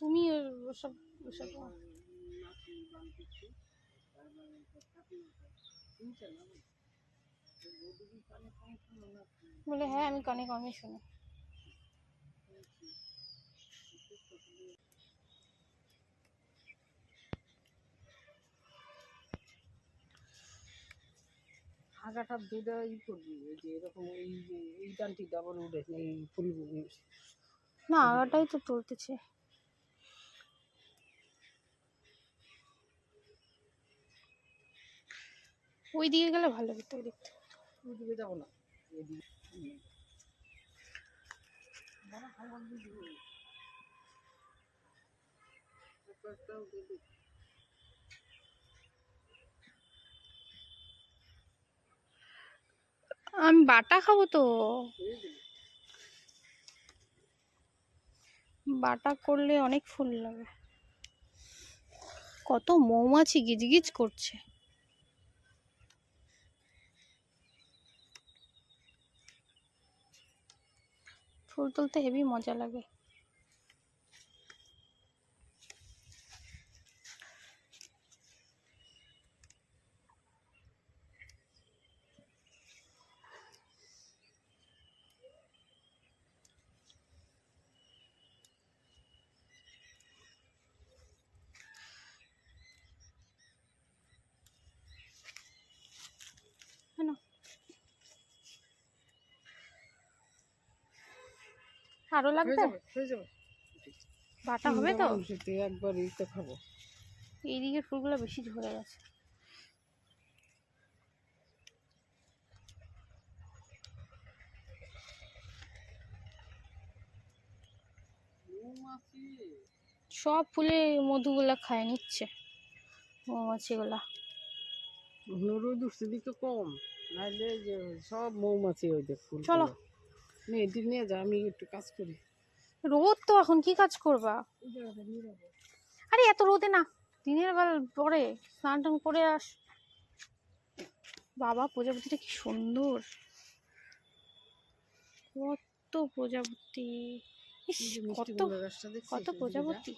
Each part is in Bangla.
তুমি ওসব ওসব বলে হ্যাঁ আমি কানে কমই শুনি হাগাটা দুটা ই করবি এই যে এরকম এই যে এই ডানটি ডাবল উঠে এই ফুলগুলো না আগাটাই তো তুলতেছে। ওই দিকে গেলে ভালো হতো ওই দেখতে ওইদিকে যাব না এদিকে আমি বাটা খাব তো। বাটা করলে অনেক ফুল লাগে। কত মৌমাছি গিজগিজ করছে। ফুল তুলতে হেভি মজা লাগে। আরও লাগবে? বাটা হবে তো? একবার ইতে খাব। এইদিকে ফুলগুলো বেশি ঝরে গেছে। সব ফুলে মধুগুলা খায় নিচ্ছে। মৌমাছিগুলা। রোদ উঠছে দিকে কম নাইলে সব মৌমাছি ওই ফুল চলো। এদিক নিয়ে যা আমি একটু কাজ করি। রোদ তো এখন কি কাজ করবা? আরে এত রোদে না দিনের বেলা পরে স্নান টান করে আস। বাবা প্রজাপতিটা কি সুন্দর। কত প্রজাপতি। কত? কত প্রজাপতি।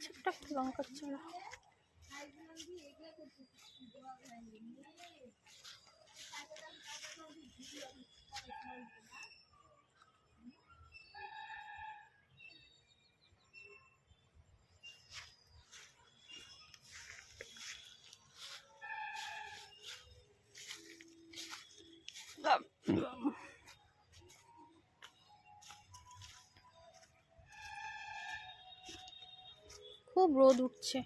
ছোট্ট একটা লঙ্কার চারা খুব রোদ উঠছে।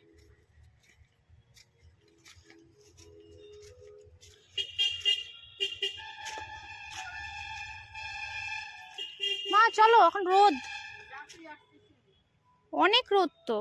মা চলো এখন রোদ। অনেক রোদ তো।